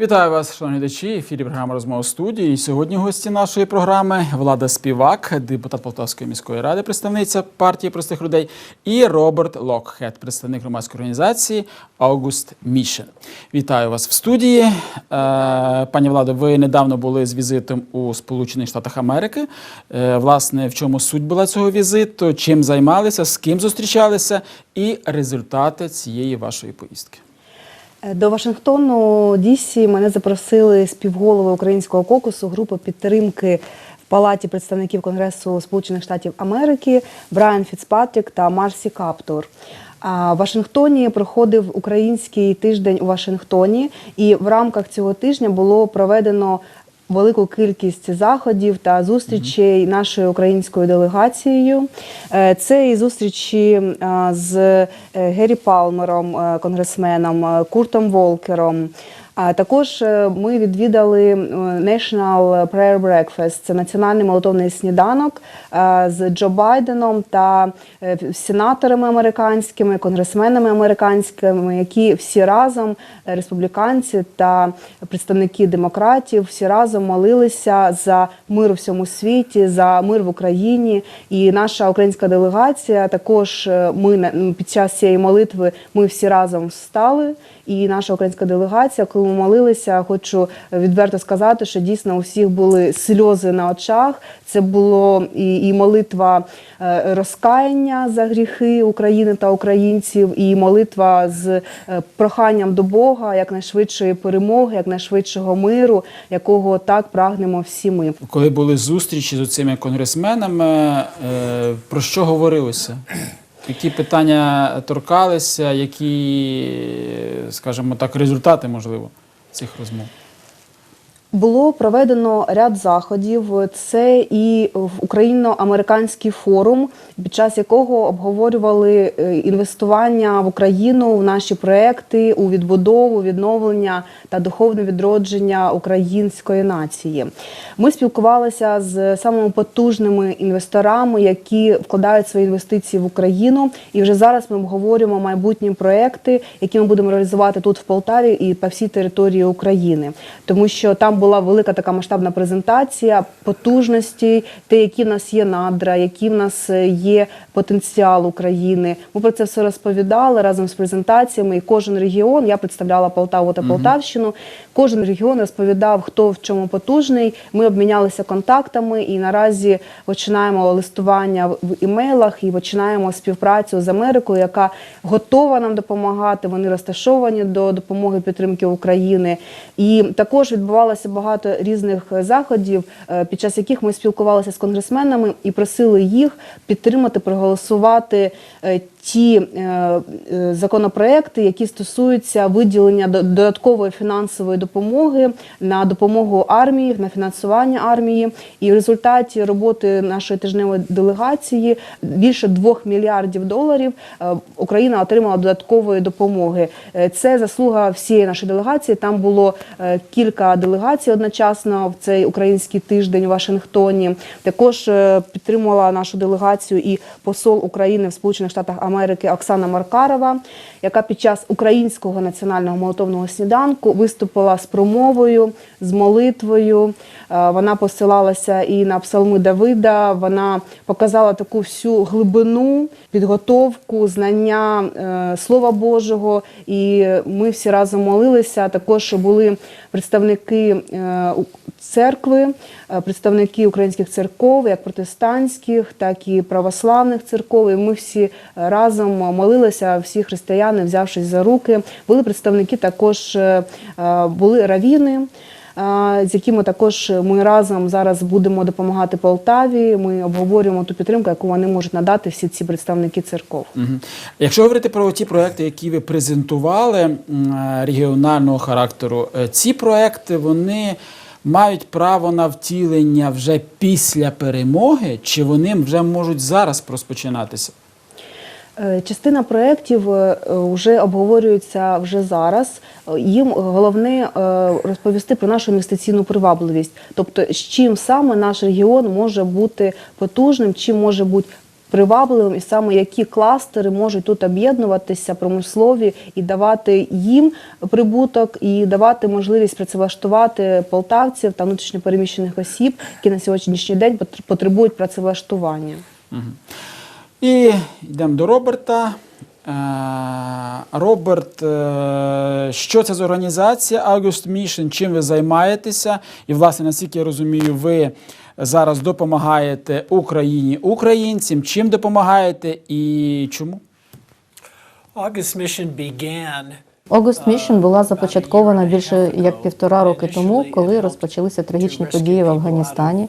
Вітаю вас, шановні глядачі. Ефірі програма розмова студії. Сьогодні гості нашої програми Влада Співак, депутат Полтавської міської ради, представниця партії простих людей, і Роберт Локхед, представник громадської організації Аугуст Мішен. Вітаю вас в студії. Е, Пані Владо, ви недавно були з візитом у Сполучених Штатах Америки. Е, Власне, в чому суть була цього візиту? Чим займалися, з ким зустрічалися, і результати цієї вашої поїздки. До Вашингтону Дісі мене запросили співголови українського кокусу групи підтримки в Палаті представників Конгресу Сполучених Штатів Америки Брайан Фіцпатрік та Марсі Каптур. А в Вашингтоні проходив український тиждень у Вашингтоні, і в рамках цього тижня було проведено велику кількість заходів та зустрічей нашою українською делегацією. Е, Це і зустрічі е, з е, Геррі Палмером, конгресменом, Куртом Волкером. А також е, ми відвідали е, National Prayer Breakfast, це національний молитовний сніданок е, з Джо Байденом та сенаторами американськими, конгресменами американськими, які всі разом, республіканці та представники демократів, всі разом молилися за мир у всьому світі, за мир в Україні. І наша українська делегація також ми під час цієї молитви ми всі разом встали. І наша українська делегація, коли ми молилися, хочу відверто сказати, що дійсно у всіх були сльози на очах. Це було і, і молитва е, розкаяння за гріхи України та українців, і молитва з е, проханням до Бога якнайшвидшої перемоги, якнайшвидшого миру, якого так прагнемо всі ми. Коли були зустрічі з цими конгресменами, е, про що говорилося? Які питання торкалися, які, скажімо так, результати, можливо, цих розмов? Було проведено ряд заходів. Це і україно-американський форум, під час якого обговорювали е, інвестування в Україну в наші проекти у відбудову, відновлення та духовне відродження української нації. Ми спілкувалися з самими потужними інвесторами, які вкладають свої інвестиції в Україну. І вже зараз ми обговорюємо майбутні проекти, які ми будемо реалізувати тут в Полтаві і по всій території України, тому що там була велика така масштабна презентація потужностей, те, які в нас є надра, які в нас е, є потенціал України. Ми про це все розповідали разом з презентаціями. І кожен регіон я представляла Полтаву та Полтавщину. Кожен регіон розповідав, хто в чому потужний. Ми обмінялися контактами і наразі починаємо листування в імейлах і починаємо співпрацю з Америкою, яка готова нам допомагати. Вони розташовані до допомоги підтримки України. І також багато різних заходів, е, під час яких ми спілкувалися з конгресменами і просили їх підтримати, проголосувати е, ті е, е, законопроекти, які стосуються виділення додаткової фінансової допомоги на допомогу армії, на фінансування армії. І в результаті роботи нашої тижневої делегації більше 2 мільярдів доларів е, Україна отримала додаткової допомоги. Це заслуга всієї нашої делегації. Там було кілька делегацій одночасно в цей український тиждень у Вашингтоні. Також підтримувала нашу делегацію і посол України в Сполучених Штатах Америки Оксана Маркарова, яка під час українського національного молитовного сніданку виступила з промовою, з молитвою. Е, Вона посилалася і на псалми Давида. Вона показала таку всю глибину, підготовку, знання е, Слова Божого. І ми всі разом молилися. Також були представники е, церкви, представники українських церков, як протестантських, так і православних церков. І ми всі разом молилися, всі християни, взявшись за руки. Були представники також е, е, були равіни. е, З якими також ми разом зараз будемо допомагати Полтаві. Ми обговорюємо ту підтримку, яку вони можуть надати всі ці представники церков. Якщо говорити про ті проекти, які ви презентували регіонального характеру, ці проекти вони мають право на втілення вже після перемоги, чи вони вже можуть зараз розпочинатися? Е, Частина проєктів вже обговорюється вже зараз. Е, Їм головне е, розповісти про нашу інвестиційну привабливість, тобто з чим саме наш регіон може бути потужним, чим може бути привабливим, і саме які кластери можуть тут об'єднуватися промислові і давати їм прибуток, і давати можливість працевлаштувати полтавців та внутрішньопереміщених осіб, які на сьогоднішній день потр- потребують працевлаштування. І йдемо до Роберта. Е, Роберт, е, що це за організація August Mission? Чим ви займаєтеся? І, власне, наскільки я розумію, ви зараз допомагаєте Україні українцям. Чим допомагаєте і чому? August Mission began August Mission була започаткована більше як півтора роки тому, коли розпочалися трагічні події в Афганістані.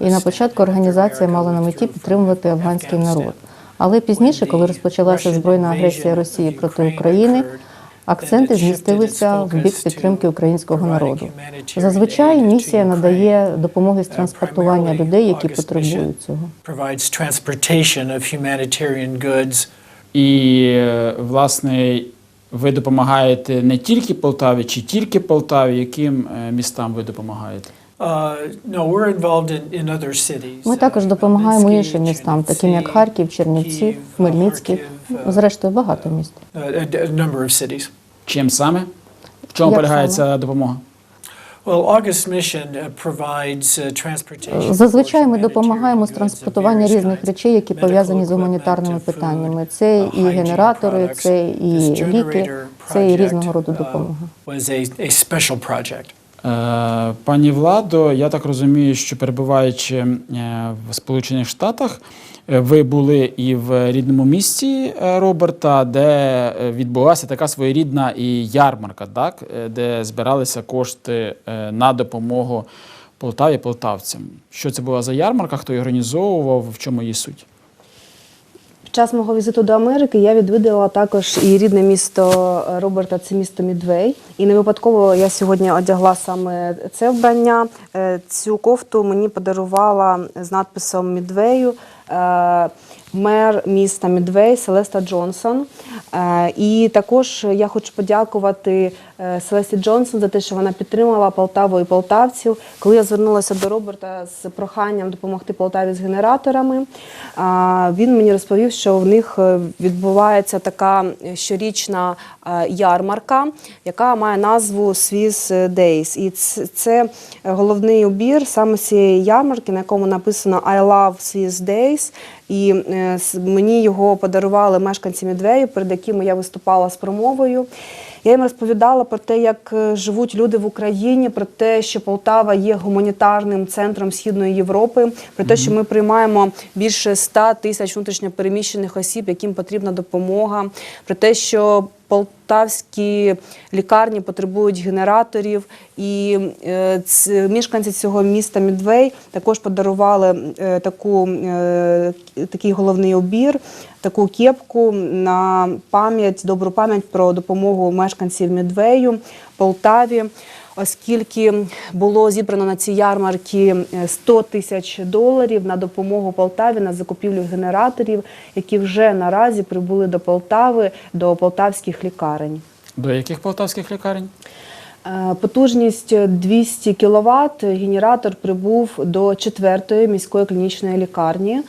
І на початку організація мала на меті підтримувати афганський народ. Але пізніше, коли розпочалася збройна агресія Росії проти України, акценти змістилися в бік підтримки українського народу. Зазвичай місія надає допомоги з транспортування людей, які потребують цього. І, е, власне, ви допомагаєте не тільки Полтаві, чи тільки Полтаві, яким е, містам ви допомагаєте? Uh, no, we're involved in, in other cities. Ми також uh, допомагаємо іншим містам, таким як Харків, Чернівці, Київ, Хмельницький, uh, зрештою багато міст. uh. Чим саме? В чому полягає ця допомога? Uh, uh. Зазвичай ми допомагаємо з транспортування різних речей, які пов'язані з гуманітарними питаннями. Це uh, і генератори, це і ліки, це і різного роду uh, допомога. Е, Пані Владо, я так розумію, що перебуваючи е, в Сполучених Штатах, е, ви були і в рідному місті Роберта, де відбулася така своєрідна і ярмарка, так? де збиралися кошти на допомогу Полтаві полтавцям. Що це була за ярмарка? Хто її організовував? В чому її суть? Під час мого візиту до Америки я відвідала також і рідне місто Роберта, це місто Мідвей. І не випадково я сьогодні одягла саме це вбрання. Е, Цю кофту мені подарувала з надписом Мідвею е, мер міста Мідвей Селеста Джонсон. Е, І також я хочу подякувати е, Селесті Джонсон за те, що вона підтримала Полтаву і полтавців. Коли я звернулася до Роберта з проханням допомогти Полтаві з генераторами, він мені розповів, що в них е, відбувається така щорічна е, ярмарка, яка має назву Swiss Days. І це головний убір саме цієї ярмарки, на якому написано I love Swiss Days. І е, мені його подарували мешканці Медвею, перед якими я виступала з промовою. Я їм розповідала про те, як е, живуть люди в Україні, про те, що Полтава є гуманітарним центром Східної Європи, про те, що ми приймаємо більше 100 тисяч внутрішньопереміщених осіб, яким потрібна допомога, про те, що полтавські лікарні потребують генераторів, і е, мешканці цього міста Мідвей також подарували е, таку, такий головний обір, таку кепку на пам'ять, добру пам'ять про допомогу мешканців Мідвею, Полтаві. Оскільки було зібрано на ці ярмарки е, 100 тисяч доларів на допомогу Полтаві на закупівлю генераторів, які вже наразі прибули до Полтави, до полтавських лікарень. До яких полтавських лікарень? Е, Потужність 200 кВт. Генератор прибув до 4-ї міської клінічної лікарні.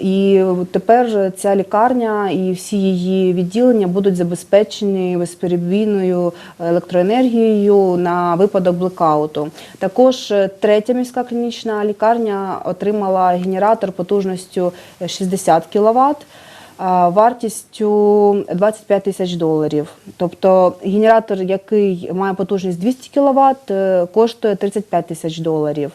І тепер ця лікарня і всі її відділення будуть забезпечені безперебійною електроенергією на випадок блекауту. Також е, третя міська клінічна лікарня отримала генератор потужністю 60 кВт а, вартістю 25 тисяч доларів. Тобто генератор, який має потужність 200 кВт, коштує 35 тисяч доларів.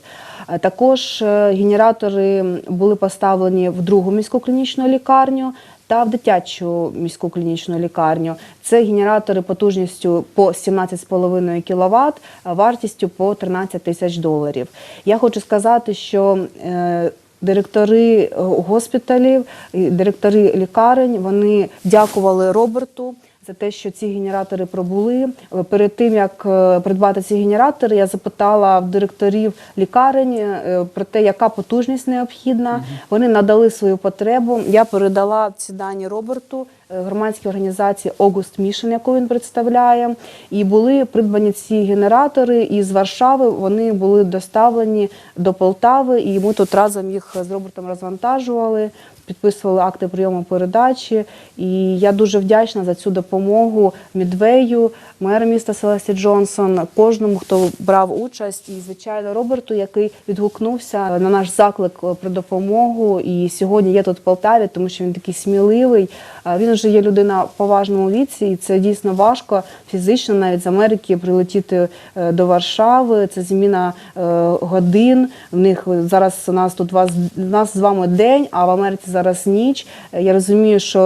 А Також е, генератори були поставлені в другу міську клінічну лікарню. Та в дитячу міську клінічну лікарню це генератори потужністю по 17,5 кВт, а вартістю по 13 тисяч доларів. Я хочу сказати, що е, Директори е, госпіталів, директори лікарень вони дякували Роберту за те, що ці генератори пробули. Е, Перед тим як е, придбати ці генератори, я запитала в директорів лікарень е, про те, яка потужність необхідна. Вони надали свою потребу. Я передала ці дані Роберту. Громадській організації August Mission, яку він представляє, і були придбані ці генератори із Варшави. Вони були доставлені до Полтави, і ми тут разом їх з Робертом розвантажували підписували акти прийому передачі. І я дуже вдячна за цю допомогу Мідвею, меру міста Селесті Джонсон, кожному, хто брав участь, і звичайно Роберту, який відгукнувся на наш заклик про допомогу. І сьогодні є тут в Полтаві, тому що він такий сміливий. Він вже є людина в поважному віці, і це дійсно важко фізично, навіть з Америки прилетіти е, до Варшави. Це зміна е, годин. В них зараз у нас тут вас нас з вами день, а в Америці зараз ніч. Е, Я розумію, що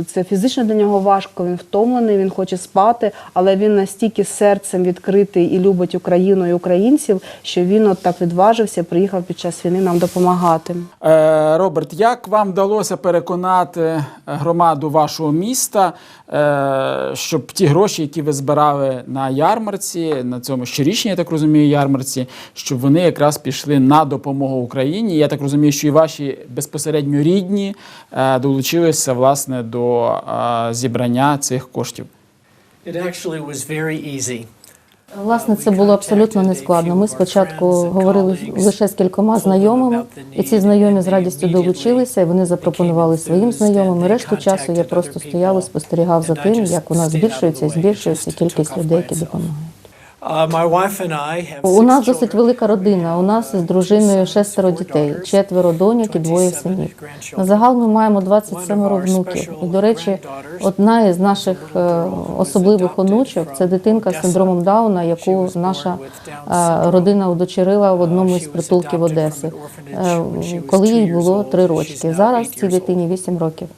е, це фізично для нього важко. Він втомлений, він хоче спати, але він настільки серцем відкритий і любить Україну і українців, що він от так відважився, приїхав під час війни нам допомагати. Е, Роберт, як вам вдалося переконати громаду вашого міста, е, щоб ті гроші, які ви збирали на ярмарці, на цьому щорічній, я так розумію, ярмарці, щоб вони якраз пішли на допомогу Україні? Я так розумію, що і ваші безпосередньо рідні е, долучилися власне до е, зібрання цих коштів. Власне, це було абсолютно нескладно. Ми спочатку говорили лише з кількома знайомими, і ці знайомі з радістю долучилися, і вони запропонували своїм знайомим. І Решту часу я просто стояв і спостерігав за тим, як у нас збільшується і збільшується кількість людей, які допомагають. У нас досить велика родина. У нас з дружиною шестеро дітей, четверо доньок і двоє синів. На загал ми маємо 27 внуків. І, до речі, одна із наших е, особливих онучок це дитинка з синдромом Дауна, яку наша е, родина удочерила в одному із притулків Одеси, е, коли їй було три рочки. Зараз цій дитині 8 років.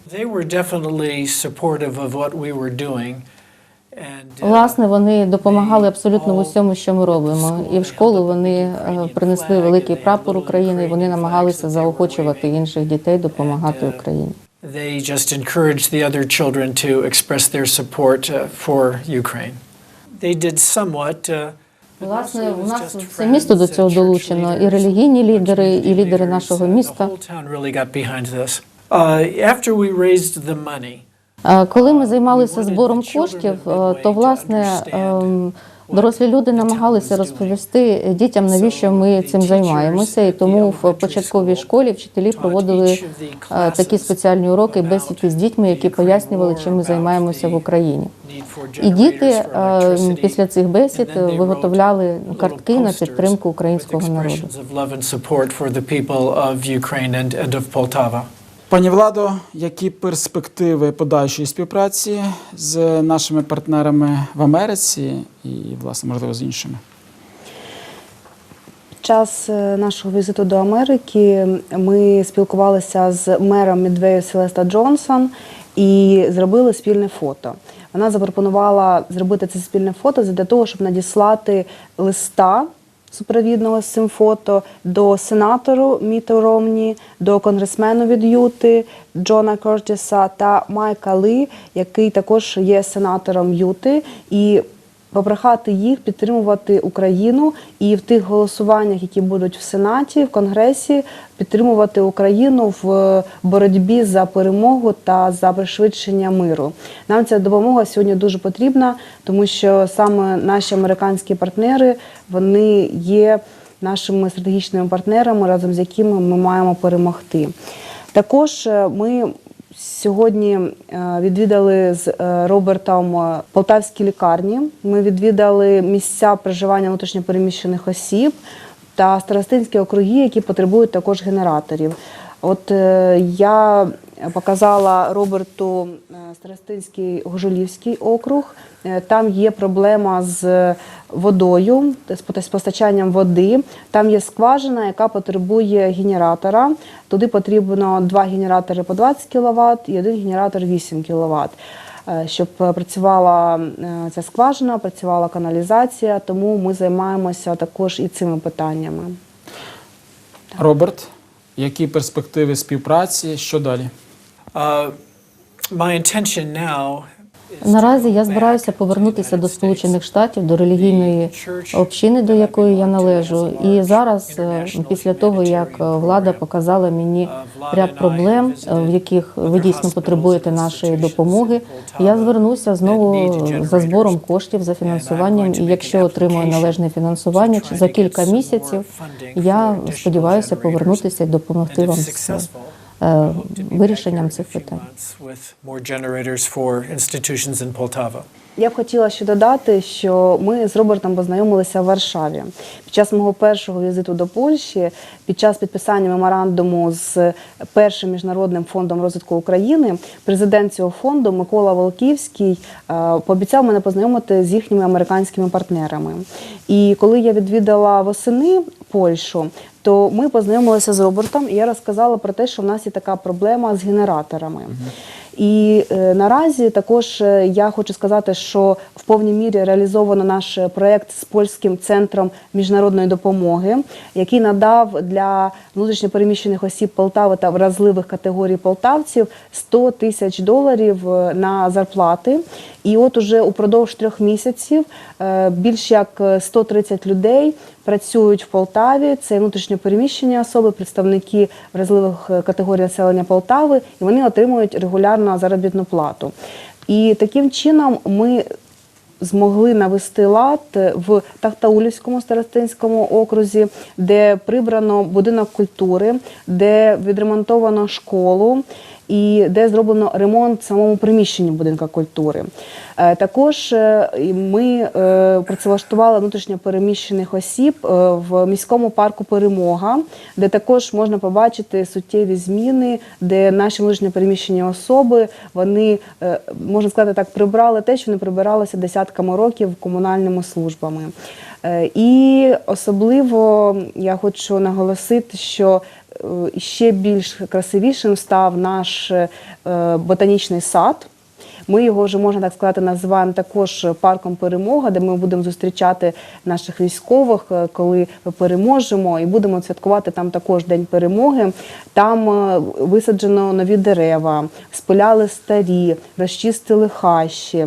Власне, вони допомагали абсолютно в усьому, що ми робимо. І в школу вони е, принесли великий прапор України. і Вони намагалися заохочувати інших дітей допомагати Україні. They just encouraged the other children to express their support uh, for Ukraine. They did somewhat. Uh, Власне, у нас все місто до цього долучено, і релігійні лідери, і лідери нашого Uh, міста. Uh, after we raised the money, Коли ми займалися збором коштів, е, то власне ем, дорослі люди намагалися розповісти дітям, навіщо ми цим займаємося. І тому в початковій школі вчителі проводили е, такі спеціальні уроки бесіди з дітьми, які пояснювали, чим ми займаємося в Україні. І діти е, після цих бесід виготовляли картки на підтримку українського народу. Пані Владо, які перспективи подальшої співпраці з нашими партнерами в Америці і, власне, можливо, з іншими? Під час е, нашого візиту до Америки ми спілкувалися з мером Мідвею Селеста Джонсон і зробили спільне фото. Вона запропонувала зробити це спільне фото для того, щоб надіслати листа супровідного з цим фото до сенатору Міта Ромні, до конгресмену від Юти Джона Кортіса та Майка Ли, який також є сенатором Юти. І попрохати їх підтримувати Україну і в тих голосуваннях, які будуть в Сенаті, в Конгресі, підтримувати Україну в боротьбі за перемогу та за пришвидшення миру. Нам ця допомога сьогодні дуже потрібна, тому що саме наші американські партнери вони є нашими стратегічними партнерами, разом з якими ми маємо перемогти. Також е, ми Сьогодні е, відвідали з е, Робертом е, полтавські лікарні. Ми відвідали місця проживання внутрішньопереміщених осіб та старостинські округи, які потребують також генераторів. От я показала Роберту е, Старостинський Гожулівський округ. Е, Там є проблема з водою, з постачанням води. Там є скважина, яка потребує генератора. Туди потрібно два генератори по 20 кВт і один генератор 8 кВт. Щоб е, працювала е, ця скважина, працювала каналізація, тому ми займаємося також і цими питаннями. Роберт, які перспективи співпраці? Що далі? Uh, Наразі я збираюся повернутися до Сполучених Штатів, до релігійної общини, до якої я належу. І зараз, е, після того як е, влада показала мені ряд проблем, е, в яких ви дійсно потребуєте нашої допомоги, я звернуся знову за збором коштів за фінансуванням. І якщо отримую належне фінансування за кілька місяців, я сподіваюся повернутися і допомогти вам з вирішенням цих питань. Я б хотіла ще додати, що ми з Робертом познайомилися в Варшаві під час мого першого візиту до Польщі, під час підписання меморандуму з першим міжнародним фондом розвитку України. Президент цього фонду Микола Волківський е, пообіцяв мене познайомити з їхніми американськими партнерами. І коли я відвідала восени Польщу, то ми познайомилися з Робертом, і я розказала про те, що в нас є така проблема з генераторами. І е, наразі також е, я хочу сказати, що в повній мірі реалізовано наш е, проект з польським центром міжнародної допомоги, який надав для внутрішньопереміщених осіб Полтави та вразливих категорій полтавців 100 тисяч доларів на зарплати. І от уже упродовж трьох місяців більш як е, 130 людей працюють в Полтаві. Це внутрішньопереміщені особи, представники вразливих е, категорій населення Полтави, і вони отримують регулярно заробітну плату. І таким чином ми змогли навести лад в Тахтаулівському старостинському окрузі, де прибрано будинок культури, де відремонтовано школу. І де зроблено ремонт самому приміщенні будинка культури. Е, Також е, ми е, працевлаштували внутрішньо переміщених осіб в міському парку Перемога, де також можна побачити суттєві зміни, де наші внутрішньо переміщені особи вони можна сказати так, прибрали те, що не прибиралося десятками років комунальними службами. Е, І особливо я хочу наголосити, що е, ще більш красивішим став наш е, ботанічний сад. Ми його вже можна так сказати, називаємо також парком перемога, де ми будемо зустрічати наших військових, коли переможемо, і будемо святкувати там також День перемоги. Там висаджено нові дерева, спиляли старі, розчистили хащі.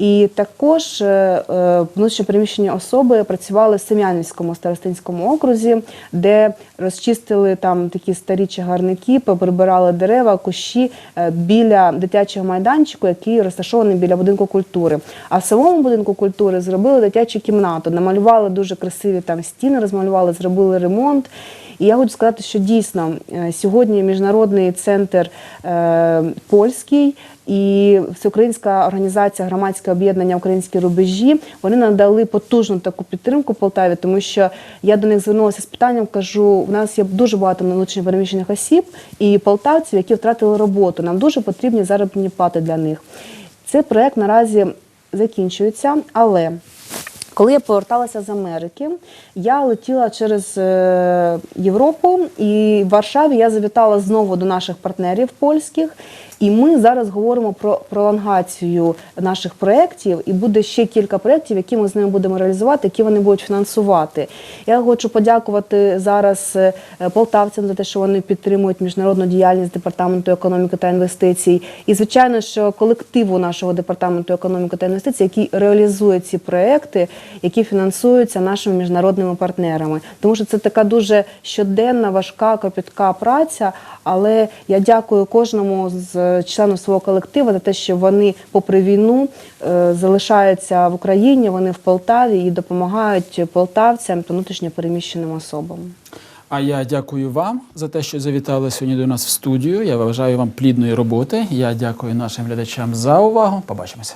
І також е, е, внутрішньопереміщені особи працювали в Сем'янівському старостинському окрузі, де розчистили там такі старі чагарники, поприбирали дерева, кущі е, біля дитячого майданчику, який розташований біля будинку культури. А в самому будинку культури зробили дитячу кімнату, намалювали дуже красиві там стіни, розмалювали, зробили ремонт. І я хочу сказати, що дійсно е, сьогодні міжнародний центр е, польський і всеукраїнська організація громадське об'єднання Українські рубежі вони надали потужну таку підтримку Полтаві, тому що я до них звернулася з питанням, кажу: в нас є дуже багато внутрішньо переміщених осіб і полтавців, які втратили роботу. Нам дуже потрібні заробітні плати для них. Цей проект наразі закінчується, але коли я поверталася з Америки, я летіла через е, Європу і в Варшаві я завітала знову до наших партнерів польських. І ми зараз говоримо про пролонгацію наших проєктів, і буде ще кілька проєктів, які ми з ними будемо реалізувати, які вони будуть фінансувати. Я хочу подякувати зараз е, полтавцям за те, що вони підтримують міжнародну діяльність департаменту економіки та інвестицій. І звичайно, що колективу нашого департаменту економіки та інвестицій, який реалізує ці проекти, які фінансуються нашими міжнародними партнерами, тому що це така дуже щоденна, важка, копітка праця. Але я дякую кожному з членів свого колективу за те, що вони, попри війну, е, залишаються в Україні. Вони в Полтаві і допомагають полтавцям та внутрішньо переміщеним особам. А я дякую вам за те, що завітали сьогодні до нас в студію. Я бажаю вам плідної роботи. Я дякую нашим глядачам за увагу. Побачимося.